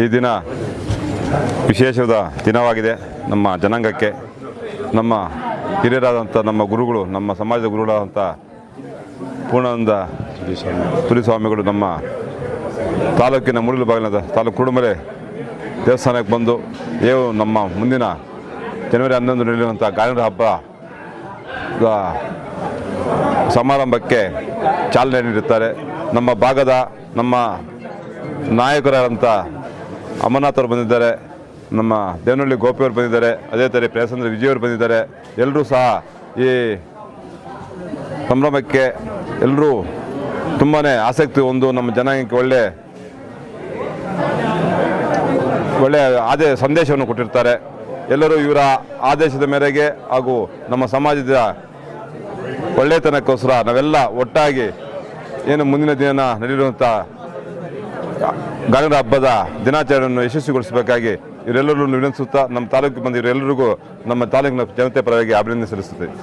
ಈ ದಿನ ವಿಶೇಷವಾದ ದಿನವಾಗಿದೆ ನಮ್ಮ ಜನಾಂಗಕ್ಕೆ. ನಮ್ಮ ಹಿರಿಯರಾದಂಥ ನಮ್ಮ ಗುರುಗಳು, ನಮ್ಮ ಸಮಾಜದ ಗುರುಗಳಾದಂಥ ಪೂರ್ಣಾನಂದ ತುಲಿಸ್ವಾಮಿಗಳು ನಮ್ಮ ತಾಲೂಕಿನ ಮೂಡಲು ಬಾಗಿಲದ ತಾಲೂಕು ಕುಡುಮಲೆ ದೇವಸ್ಥಾನಕ್ಕೆ ಬಂದು ಏವು ನಮ್ಮ ಮುಂದಿನ ಜನವರಿ ಹನ್ನೊಂದು ನಡೆಯುವಂಥ ಗಾಯನ ಹಬ್ಬ ಸಮಾರಂಭಕ್ಕೆ ಚಾಲನೆ ನೀಡುತ್ತಾರೆ ನಮ್ಮ ಭಾಗದ ನಮ್ಮ ನಾಯಕರಾದಂಥ ಅಮರನಾಥವ್ರು ಬಂದಿದ್ದಾರೆ, ನಮ್ಮ ದೇವನಹಳ್ಳಿ ಗೋಪಿಯವರು ಬಂದಿದ್ದಾರೆ, ಅದೇ ಥರ ವಿಜಯ್ ವಿಜಯವರು ಬಂದಿದ್ದಾರೆ ಎಲ್ಲರೂ ಸಹ ಈ ಸಂಭ್ರಮಕ್ಕೆ ಎಲ್ಲರೂ ತುಂಬಾ ಆಸಕ್ತಿ ಒಂದು, ನಮ್ಮ ಜನಾಂಗಕ್ಕೆ ಒಳ್ಳೆ ಒಳ್ಳೆಯ ಆದೇ ಸಂದೇಶವನ್ನು ಕೊಟ್ಟಿರ್ತಾರೆ. ಎಲ್ಲರೂ ಇವರ ಆದೇಶದ ಮೇರೆಗೆ ಹಾಗೂ ನಮ್ಮ ಸಮಾಜದ ಒಳ್ಳೆತನಕ್ಕೋಸ್ಕರ ನಾವೆಲ್ಲ ಒಟ್ಟಾಗಿ ಏನು ಮುಂದಿನ ದಿನ ನಡೆಯುವಂಥ ಗಣರ ಹಬ್ಬದ ದಿನಾಚರಣೆಯನ್ನು ಯಶಸ್ವಿಗೊಳಿಸಬೇಕಾಗಿ ಇವರೆಲ್ಲರೂ ವಿನಂತಿಸುತ್ತಾ ನಮ್ಮ ತಾಲೂಕಿಗೆ ಬಂದ ಇವರೆಲ್ಲರಿಗೂ ನಮ್ಮ ತಾಲೂಕಿನ ಜನತೆ ಪರವಾಗಿ ಅಭಿನಂದನೆ ಸಲ್ಲಿಸುತ್ತೇವೆ